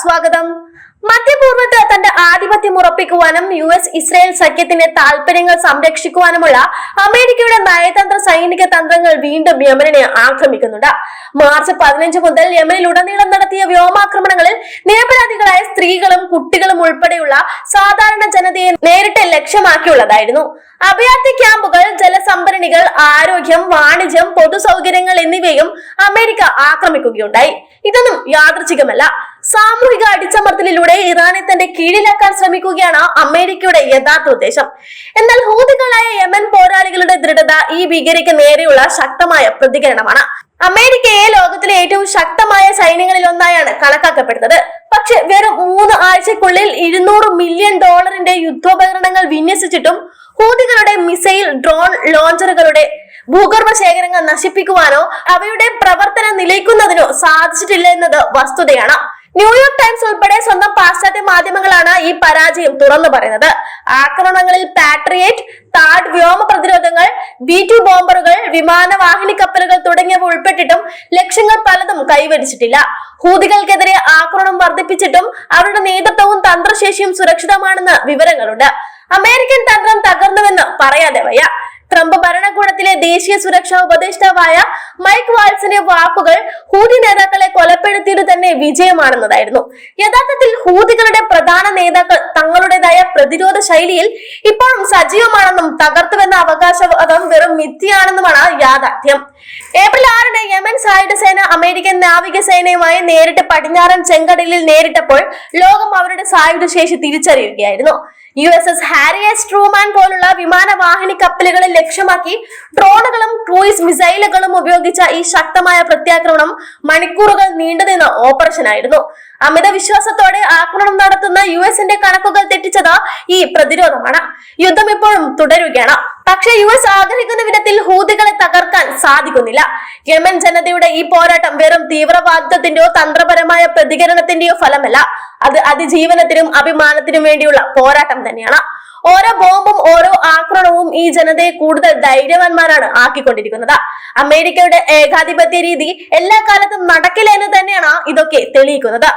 സ്വാഗതം. മധ്യപൂർവത്ത് തന്റെ ആധിപത്യം ഉറപ്പിക്കുവാനും യു എസ് ഇസ്രായേൽ സഖ്യത്തിന്റെ താൽപര്യങ്ങൾ സംരക്ഷിക്കുവാനുമുള്ള അമേരിക്കയുടെ നയതന്ത്ര സൈനിക തന്ത്രങ്ങൾ വീണ്ടും യമനെ ആക്രമിക്കുന്നുണ്ട്. മാർച്ച് പതിനഞ്ച് മുതൽ യമനിൽ ഉടനീളം നടത്തിയ വ്യോമാക്രമണങ്ങളിൽ നിരപരാധികളായ സ്ത്രീകളും കുട്ടികളും ഉൾപ്പെടെയുള്ള സാധാരണ ജനതയെ നേരിട്ട് ലക്ഷ്യമാക്കിയുള്ളതായിരുന്നു. അഭയാർത്ഥി ക്യാമ്പുകൾ ജലസംഭരണികൾ ആരോഗ്യം വാണിജ്യം പൊതുസൗകര്യങ്ങൾ എന്നിവയും അമേരിക്ക ആക്രമിക്കുകയുണ്ടായി. ഇതൊന്നും യാദൃച്ഛികമല്ല. സാമൂഹിക അടിച്ചമർത്തലിലൂടെ ഇറാനെ തന്റെ കീഴിലാക്കാൻ ശ്രമിക്കുകയാണ് അമേരിക്കയുടെ യഥാർത്ഥ ഉദ്ദേശം. എന്നാൽ ഹൂതികളായ യമൻ പോരാളികളുടെ ദൃഢത ഈ ഭീകരയ്ക്ക് നേരെയുള്ള ശക്തമായ പ്രതികരണമാണ്. അമേരിക്കയെ ലോകത്തിലെ ഏറ്റവും ശക്തമായ സൈന്യങ്ങളിൽ ഒന്നായാണ് കണക്കാക്കപ്പെടുന്നത്. പക്ഷെ വെറും മൂന്ന് ആഴ്ചക്കുള്ളിൽ ഇരുന്നൂറ് മില്യൺ ഡോളറിന്റെ യുദ്ധോപകരണങ്ങൾ വിന്യസിച്ചിട്ടും ഹൂതികളുടെ മിസൈൽ ഡ്രോൺ ലോഞ്ചറുകളുടെ ഭൂഗർഭ ശേഖരങ്ങൾ നശിപ്പിക്കുവാനോ അവയുടെ പ്രവർത്തനം നിലയ്ക്കുന്നതിനോ സാധിച്ചിട്ടില്ല എന്നത് വസ്തുതയാണ്. ന്യൂയോർക്ക് ടൈംസ് ഉൾപ്പെടെ സ്വന്തം പാശ്ചാത്യ മാധ്യമങ്ങളാണ് ഈ പരാജയം തുറന്നു പറയുന്നത്. ആക്രമണങ്ങളിൽ പാട്രിയേറ്റ് താഡ് വ്യോമ പ്രതിരോധങ്ങൾ ബി ടു ബോംബറുകൾ വിമാനവാഹിനി കപ്പലുകൾ തുടങ്ങിയവ ഉൾപ്പെട്ടിട്ടും ലക്ഷ്യങ്ങൾ പലതും കൈവരിച്ചിട്ടില്ല. ഹൂതികൾക്കെതിരെ ആക്രമണം വർദ്ധിപ്പിച്ചിട്ടും അവരുടെ നേതൃത്വവും തന്ത്രശേഷിയും സുരക്ഷിതമാണെന്ന് വിവരങ്ങളുണ്ട്. അമേരിക്കൻ തന്ത്രം തകർന്നുവെന്ന് പറയാതെ വയ്യ. ട്രംപ് ഭരണകൂടത്തിലെ ദേശീയ സുരക്ഷാ ഉപദേഷ്ടാവായ മൈക്ക് വാൾസിന്റെ വാക്കുകൾ ഹൂതി നേതാക്കളെ കൊലപ്പെടുത്തിയത് തന്നെ വിജയമാണെന്നതായിരുന്നു. യഥാർത്ഥത്തിൽ ഹൂതികളുടെ പ്രധാന നേതാക്കൾ തങ്ങളുടേതായ പ്രതിരോധ ശൈലിയിൽ ഇപ്പോഴും സജീവമാണെന്നും തകർത്തുവെന്ന അവകാശവാദം വെറും മിഥ്യയാണെന്നുമാണ് യാഥാർത്ഥ്യം. ഏപ്രിൽ ആറിന് യമൻ സായുധ സേന അമേരിക്കൻ നാവികസേനയുമായി നേരിട്ട് പടിഞ്ഞാറൻ ചെങ്കടലിൽ നേരിട്ടപ്പോൾ ലോകം അവരുടെ സായുധ ശേഷി തിരിച്ചറിയുകയായിരുന്നു. U S S Harry S Truman പോലുള്ള വിമാനവാഹിനി കപ്പലുകളെ ലക്ഷ്യമാക്കി ഡ്രോണുകളും ക്രൂയിസ് മിസൈലുകളും ഉപയോഗിച്ച ഈ ശക്തമായ പ്രത്യാക്രമണം മണിക്കൂറുകൾ നീണ്ടുനിന്ന ഓപ്പറേഷൻ ആയിരുന്നു അമിത വിശ്വാസത്തോടെ ആക്രമണം നടത്തുന്ന യു എസിന്റെ കണക്കുകൾ തെറ്റിച്ചത് ഈ പ്രതിരോധമാണ്. യുദ്ധം ഇപ്പോഴും തുടരുകയാണ്. പക്ഷേ യു എസ് ആഗ്രഹിക്കുന്ന വിധത്തിൽ ഹൂതികളെ തകർക്കാൻ സാധിക്കുന്നില്ല. യമൻ ജനതയുടെ ഈ പോരാട്ടം വെറും തീവ്രവാദിത്വത്തിന്റെയോ തന്ത്രപരമായ പ്രതികരണത്തിന്റെയോ ഫലമല്ല. അത് അതിജീവനത്തിനും അഭിമാനത്തിനും വേണ്ടിയുള്ള പോരാട്ടം തന്നെയാണ്. ഓരോ ബോംബും ഓരോ ആക്രമണവും ഈ ജനതയെ കൂടുതൽ ധൈര്യവാന്മാരാണ് ആക്കിക്കൊണ്ടിരിക്കുന്നത്. അമേരിക്കയുടെ ഏകാധിപത്യ രീതി എല്ലാ കാലത്തും നടക്കില്ല എന്ന് തന്നെയാണ് ഇതൊക്കെ തെളിയിക്കുന്നത്.